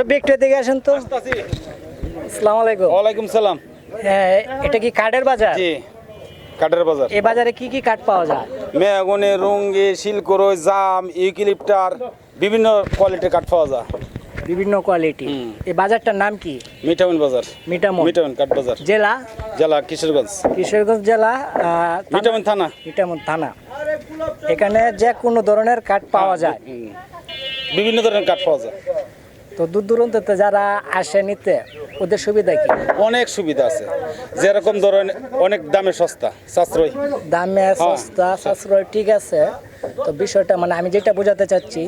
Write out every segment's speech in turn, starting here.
আসেন তো। আসসালামু আলাইকুম। ওয়ালাইকুম সালাম। হ্যাঁ এটা কি কাঠের বাজার? জি কাঠের বাজার। এই বাজারে কি কি কাঠ পাওয়া যায়? মেয়াগুনি রুঙ্গি শিলকরই জাম বিভিন্ন কোয়ালিটির কাঠ পাওয়া যায়। বিভিন্ন কোয়ালিটি। এই বাজারটার নাম কি? মিঠামিন বাজার। মিটামন মিঠামিন কাঠ বাজার। জেলা? জেলা কিশোরগঞ্জ। কিশোরগঞ্জ জেলা আহ, থানা- মিঠামিন থানা। এখানে যে কোনো ধরনের কাঠ পাওয়া যায়। বিভিন্ন ধরনের কাঠ পাওয়া যায়। তো দূর দূরান্ততে যারা আসে নিতে ওদের সুবিধা কি অনেক সুবিধা আছে যেরকম ধরেন অনেক দামে সস্তা সাশ্রয় দামে হ্যাঁ। সস্তা সাশ্রয় ঠিক আছে তো বিষয়টা মানে আমি যেটা বোঝাতে চাচ্ছি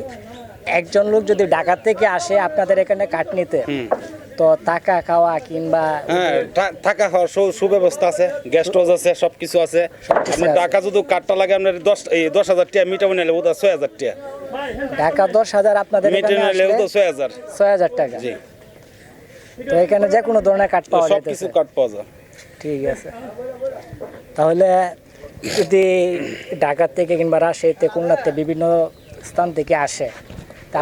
একজন লোক যদি ঢাকা থেকে আসে আপনাদের এখানে কাঠ নিতে। তো টাকা খাওয়া কিংবা হ্যাঁ থাকা খাওয়ার সুব্যবস্থা আছে গেস্ট হাউস আছে সব কিছু আছে। আপনার টাকা যদি কাঠটা লাগে আপনার দশ এই দশ হাজার টাকা মিটামিন নিলে ওটা ছয় হাজার টাকা। ঢাকা দশ হাজার আপনাদের মিটামিন নিলে ওটা ছয় হাজার। ছয় হাজার টাকা। জি। তো এখানে যে কোনো ধরনের কাঠ পাওয়া সব কিছু কাঠ পাওয়া যায়। ঠিক আছে। তাহলে যদি ঢাকা থেকে কিংবা রাজশাহীতে খুলনাতে বিভিন্ন স্থান থেকে আসে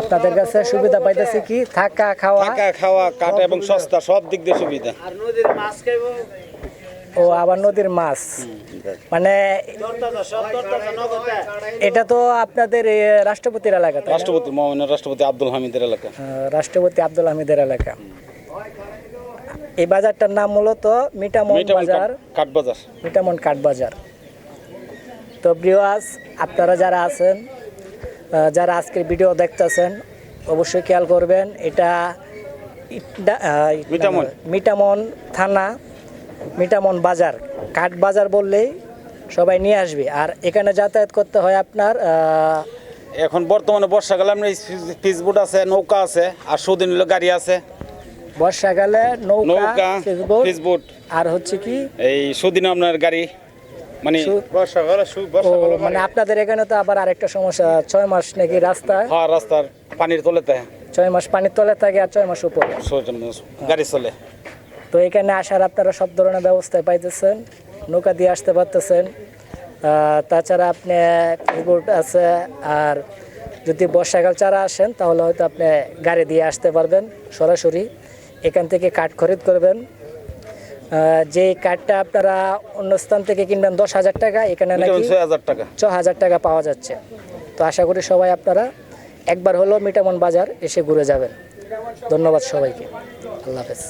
আপনাদের কাছে সুবিধা পাইতেছে কি? থাকা খাওয়া? থাকা খাওয়া কাটা এবং সস্তা সব দিক দিয়ে সুবিধা। আর নদীর মাছ খাইবো? ও আবার নদীর মাছ। মানে এটা তো আপনাদের রাষ্ট্রপতির এলাকা রাষ্ট্রপতি মহামান্য রাষ্ট্রপতি আব্দুল হামিদের এলাকা। রাষ্ট্রপতি আব্দুল হামিদের এলাকা। এই বাজারটার নাম মূলত মিটামন বাজার কাঠ বাজার। মিটামন কাঠ বাজার তো ব্রিওয়াস আপনারা যারা আছেন যারা আজকের ভিডিও দেখতেছেন অবশ্যই খেয়াল করবেন। এটা মিটামন। মিটামন থানা মিটামন বাজার। কাঠ বাজার বললেই সবাই নিয়ে আসবে। আর এখানে যাতায়াত করতে হয় আপনার এখন বর্তমানে বর্ষাকালে আপনার ফিসবোট আছে নৌকা আছে আর সুদিন গাড়ি আছে। বর্ষাকালে নৌকা ফিসবোট আর হচ্ছে কি? এই সুদিন আপনার গাড়ি। মানে ও মানে আপনাদের এখানে তো আবার আরেকটা সমস্যা ছয় মাস নাকি রাস্তা হ্যাঁ রাস্তার পানির তলেতে ছয় মাস পানির তলে থাকে আর ছয় মাস উপরে। গাড়ি চলে। তো এখানে আসার আপনারা সব ধরনের ব্যবস্থায় পাইতেছেন নৌকা দিয়ে আসতে পারতেছেন। তাছাড়া আপনি বোট আছে আর যদি বর্ষাকাল চারা আসেন তাহলে হয়তো আপনি গাড়ি দিয়ে আসতে পারবেন সরাসরি এখান থেকে কাঠ খরিদ করবেন। যে কার্ডটা আপনারা অন্য স্থান থেকে কিনবেন দশ হাজার টাকা এখানে নাকি টাকা। ছ হাজার টাকা পাওয়া যাচ্ছে। তো আশা করি সবাই আপনারা একবার হলো মিটামন বাজার এসে ঘুরে যাবেন। ধন্যবাদ সবাইকে। আল্লাহ হাফেজ।